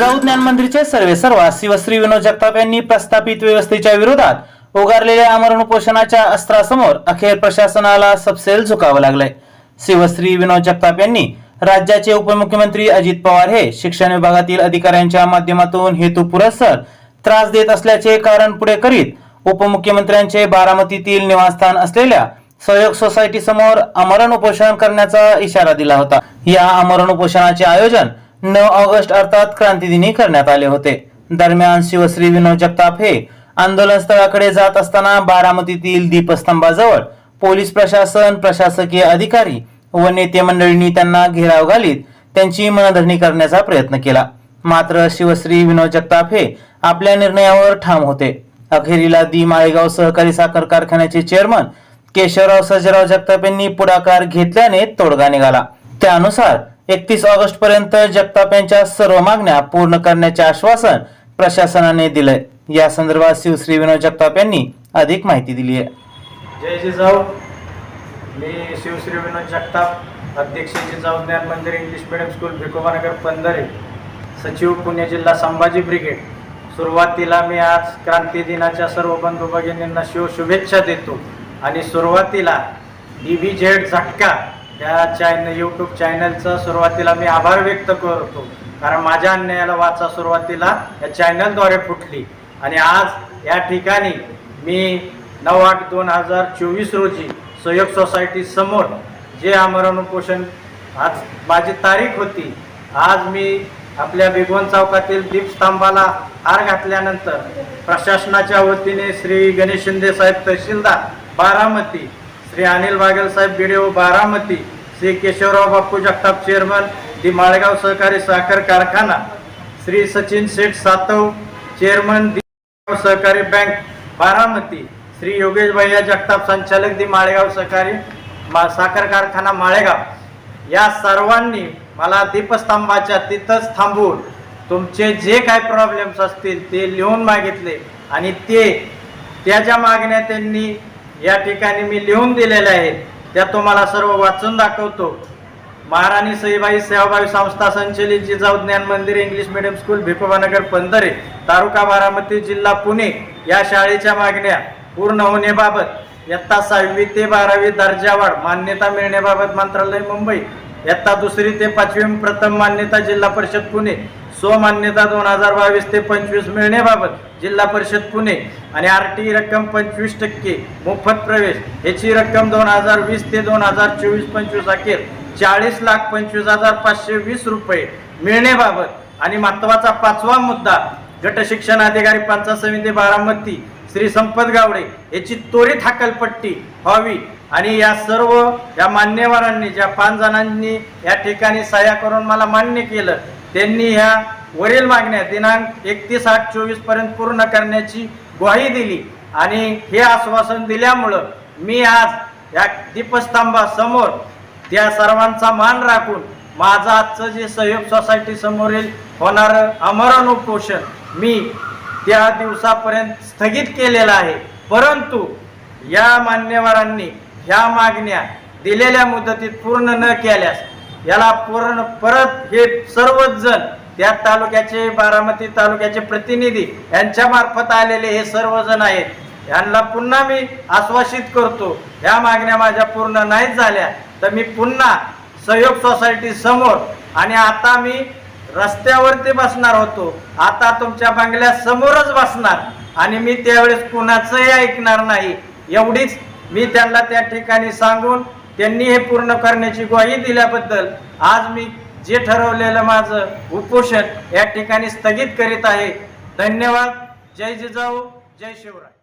जिजाऊ ज्ञान मंदिरचे सर्वे सर्वा शिवश्री विनोद जगताप यांनी प्रस्थापित व्यवस्थेच्या विरोधात उगारलेल्या आमरण उपोषणाच्या अस्त्रासमोर अखेर प्रशासनाला सबसेल झुकावं लागलंय. शिवश्री विनोद जगताप यांनी राज्याचे उपमुख्यमंत्री अजित पवार हे शिक्षण विभागातील अधिकाऱ्यांच्या माध्यमातून हेतुपुरस्सर त्रास देत असल्याचे कारण पुढे करीत उपमुख्यमंत्र्यांचे बारामतीतील निवासस्थान असलेल्या सहयोग सोसायटी समोर आमरण उपोषण करण्याचा इशारा दिला होता. या आमरण उपोषणाचे आयोजन नऊ ऑगस्ट अर्थात क्रांतीदिनी करण्यात आले होते. दरम्यान शिवश्री विनोद जगताप हे आंदोलन स्थळाकडे जात असताना बारामतीतील दीपस्तंभाजवळ पोलीस प्रशासन प्रशासकीय अधिकारी व नेते मंडळींनी त्यांना घेराव घालीत त्यांची मनधरणी करण्याचा प्रयत्न केला. मात्र शिवश्री विनोद जगताप हे आपल्या निर्णयावर ठाम होते. अखेरीला दी माळेगाव सहकारी साखर कारखान्याचे चेअरमन केशवराव सजराव जगताप यांनी पुढाकार घेतल्याने तोडगा निघाला. त्यानुसार एकतीस ऑगस्ट पर्यंत जगताप यांच्या सर्व मागण्या पूर्ण करण्याचे आश्वासन प्रशासनाने दिलंय. या संदर्भात शिवश्री विनोद जगताप यांनी अधिक माहिती दिली आहे. जय जिजाऊ. मी शिवश्री विनोद जगताप अध्यक्ष Jijau Gyan Mandir English medium school Bhikobanagar Pandhare सचिव पुणे जिल्हा संभाजी ब्रिगेड. सुरुवातीला मी आज क्रांती दिनाच्या सर्व बंधू भगिनींना शिव शुभेच्छा देतो. आणि सुरुवातीला डी बी झेड झटका या चॅनल यूट्यूब चॅनलचं सुरुवातीला मी आभार व्यक्त करतो. कारण माझ्या अन्यायाला वाचा सुरुवातीला या चॅनलद्वारे फुटली. आणि आज या ठिकाणी मी नऊ आठ दोन हजार चोवीस रोजी सहयोग सोसायटी समोर जे आमरण उपोषण आज माझी तारीख होती आज मी आपल्या भिगवण चौकातील दीपस्तंभाला हार घातल्यानंतर प्रशासनाच्या वतीने श्री गणेश शिंदे साहेब तहसीलदार बारामती श्री अनिल बागेल साहेब BDO Baramati Shri Keshavrao Bappu Jagtap chairman the Malegaon Sahakari Sakhar Karkhana Shri Sachin Sheth Satav chairman the Sahakari bank Baramati Shri Yogesh भैया जगताप संचालक दी माळेगाव सहकारी मा साखर कारखाना माळेगाव. या सर्वांनी मला दीपस्तंभाच्या तिथंच थांबवून तुमचे जे काय प्रॉब्लेम्स असतील ते लिहून मागितले आणि ते त्याच्या मागण्या त्यांनी या ठिकाणी मी लिहून दिलेल्या आहेत त्या तुम्हाला सर्व वाचून दाखवतो. महाराणी सईबाई सेवाभावी संस्था संचलित Jijau Gyan Mandir English medium school Bhikobanagar Pandhare तालुका बारामती जिल्हा पुणे या शाळेच्या मागण्या पूर्ण होण्याबाबत इयत्ता सहावी ते बारावी दर्जावाढ मान्यता मिळण्याबाबत मंत्रालय मुंबई इयत्ता दुसरी ते पाचवी प्रथम मान्यता जिल्हा परिषद पुणे स्वमान्यता दोन हजार बावीस ते पंचवीस मिळण्याबाबत जिल्हा परिषद पुणे आणि आर टी रक्कम पंचवीस टक्के मोफत प्रवेश. याची रक्कम दोन हजार वीस ते दोन हजार चोवीस पंचवीस अखेर चाळीस लाख पंचवीस हजार पाचशे वीस रुपये मिळण्याबाबत आणि महत्त्वाचा पाचवा मुद्दा गट शिक्षण अधिकारी पंचायत समिती बारामती श्री संपत गावडे याची त्वरित हाकलपट्टी व्हावी आणि या सर्व या मान्यवरांनी ज्या पाच जणांनी या ठिकाणी सह्या करून मला मान्य केलं त्यांनी ह्या वरील मागण्या दिनांक एकतीस आठ चोवीसपर्यंत पूर्ण करण्याची ग्वाही दिली. आणि हे आश्वासन दिल्यामुळं मी आज या दीपस्तंभासमोर त्या सर्वांचा मान राखून माझं आजचं जे सहयोग सोसायटी समोरील होणारं आमरण उपोषण मी त्या दिवसापर्यंत स्थगित केलेलं आहे. परंतु या मान्यवरांनी ह्या मागण्या दिलेल्या मुदतीत पूर्ण न केल्यास याला पूर्ण परत हे सर्वच जण त्या तालुक्याचे बारामती तालुक्याचे प्रतिनिधी यांच्या मार्फत आलेले हे सर्वजण आहेत. यांना पुन्हा मी आश्वासित करतो ह्या मागण्या माझ्या पूर्ण नाहीच झाल्या तर मी पुन्हा सहयोग सोसायटी समोर आणि आता मी रस्त्यावरती बसणार होतो. आता तुमच्या बंगल्या समोरच बसणार आणि मी त्यावेळेस कुणाचंही ऐकणार नाही. एवढीच मी त्यांना त्या ठिकाणी सांगून त्यांनी हे पूर्ण करण्याची ग्वाही दिल्याबद्दल आज मी जे ठरवलेलं माझं उपोषण या ठिकाणी स्थगित करीत आहे. धन्यवाद. जय जिजाऊ. जय शिवराय.